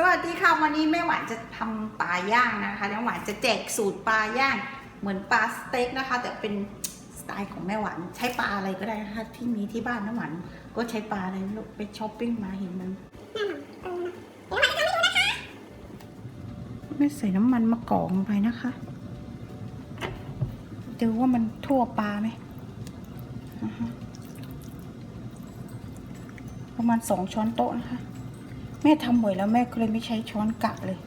สวัสดีค่ะวันนี้แม่หวานจะทำปลาย่างนะคะแม่หวานจะแจกสูตรปลาย่าง เหมือนปลาสเต็กนะคะ แต่เป็นสไตล์ของแม่หวานใช้ปลาอะไรก็ได้นะคะที่มีที่บ้านแม่หวานก็ใช้ปลาอะไรไม่รู้ไปช้อปปิ้งมาเห็นมันแม่ใส่น้ำมันมะกอกลงไปนะคะดูว่ามันทั่วปลาไหมอ่าฮะประมาณสองช้อนโต๊ะนะคะ แม่ทำหมวยแล้วแม่ก็เลยไม่ใช้ช้อนกะเลย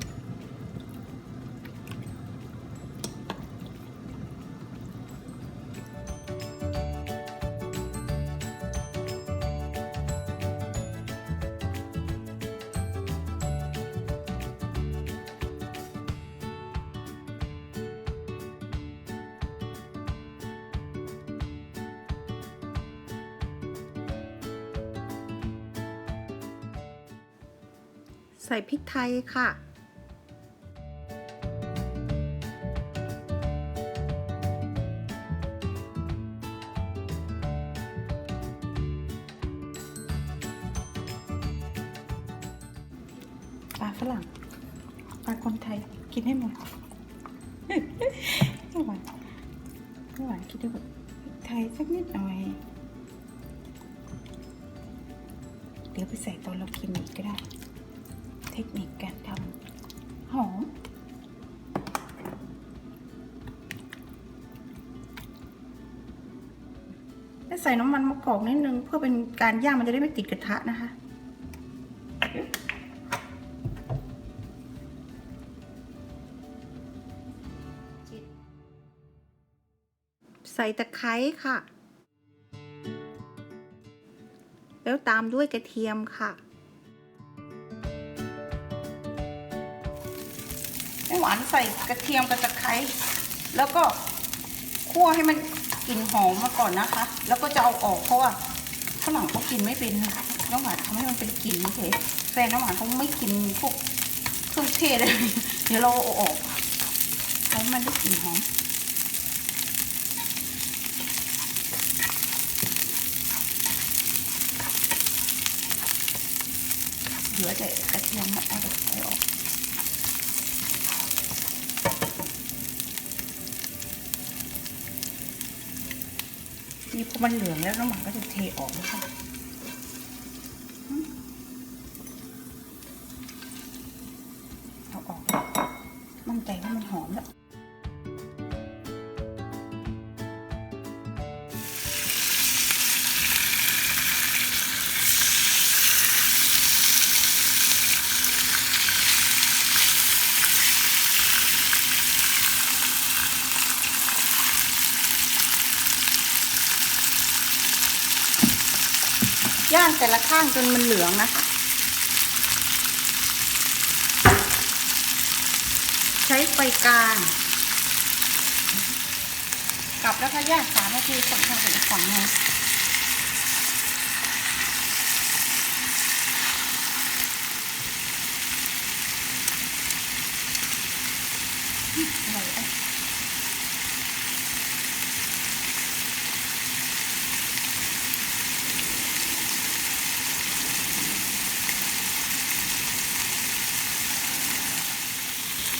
ใส่พริกไทยค่ะ ปลาฝรั่ง ปลาคนไทย กินให้หมดไม่หวานไม่หวานคิดได้แบบพริกไทยสักนิดหน่อยเดี๋ยวไปใส่ตอนเรากินอีกก็ได้ เทคนิคการทำหอมแล้วใส่น้ำมันมะกอกนิดนึง เพื่อเป็นการย่างมันจะได้ไม่ติดกระทะนะคะใส่ตะไคร้ค่ะ แล้วตามด้วยกระเทียมค่ะ ม่หวานใส่กระเทียมกับตะไคร้แล้วก็คั่วให้มันกลิ่นหอมมาก่อนนะคะ แล้วก็จะเอาออกเพราะว่าฝรั่งเขากินไม่เป็นนะคะน้องหวานทำให้มันเป็นกลิ่นเฉยแฟนน้องหวานเขาไม่กินพวกเครื่องเทศอะไรเดี๋ยวเราเอาออกให้มันได้กลิ่นหอมเหลือแต่กระเทียมเอาไคร้ออก นี่พอมันเหลืองแล้วน้ำมันก็จะเทออกนะค่ะเอาออกมั่นใจว่ามันหอมแล้ว ย่างแต่ละข้างจนมันเหลืองนะคะ ใช้ไฟกลาง กลับแล้วค่ะย่างสามนาทีสองทางเป็นฝั่งนึงอืมอร่อยอะ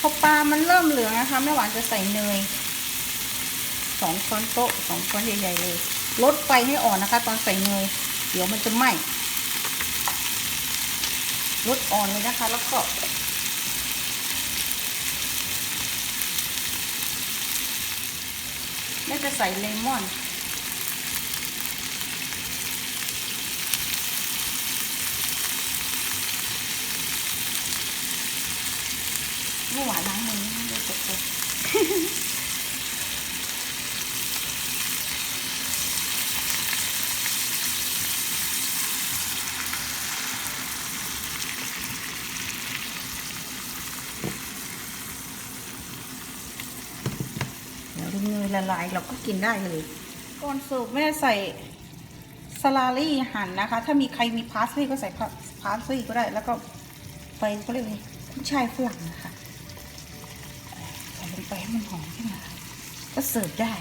พอปลามันเริ่มเหลืองนะคะแม่หวานจะใส่เนยสองช้อนโต๊ะสองช้อนใหญ่ๆเลยลดไฟให้อ่อนนะคะ ตอนใส่เนยเดี๋ยวมันจะไหม้ลดอ่อนเลยนะคะ แล้วก็แม่จะใส่เลมอน เมื่อวานล้างมือไม่ได้ตกใจเดี๋ยวดูเนยละลายเราก็กินได้เลย ก่อนสูบแม่ใส่สลาลี่หั่นนะคะ ถ้ามีใครมีพาสลีย์ก็ใส่พาสลีย์ก็ได้ แล้วก็ไปเขาเรียกอะไรผู้ชายฝรั่งนะคะใส่ลง ไปให้มันหอมขึ้นมา ก็เสิร์ฟได้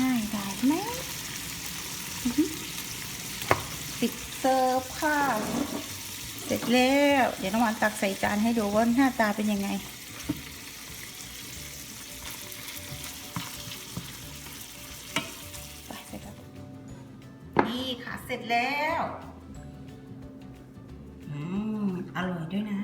ง่ายได้ไหมปิดเสิร์ฟค่ะ เสร็จแล้ว เดี๋ยวน้ำหวานตักใส่จานให้ดูว่าหน้าตาเป็นยังไงไปใส่ครับนี่ค่ะ เสร็จแล้ว อืม อร่อยด้วยนะ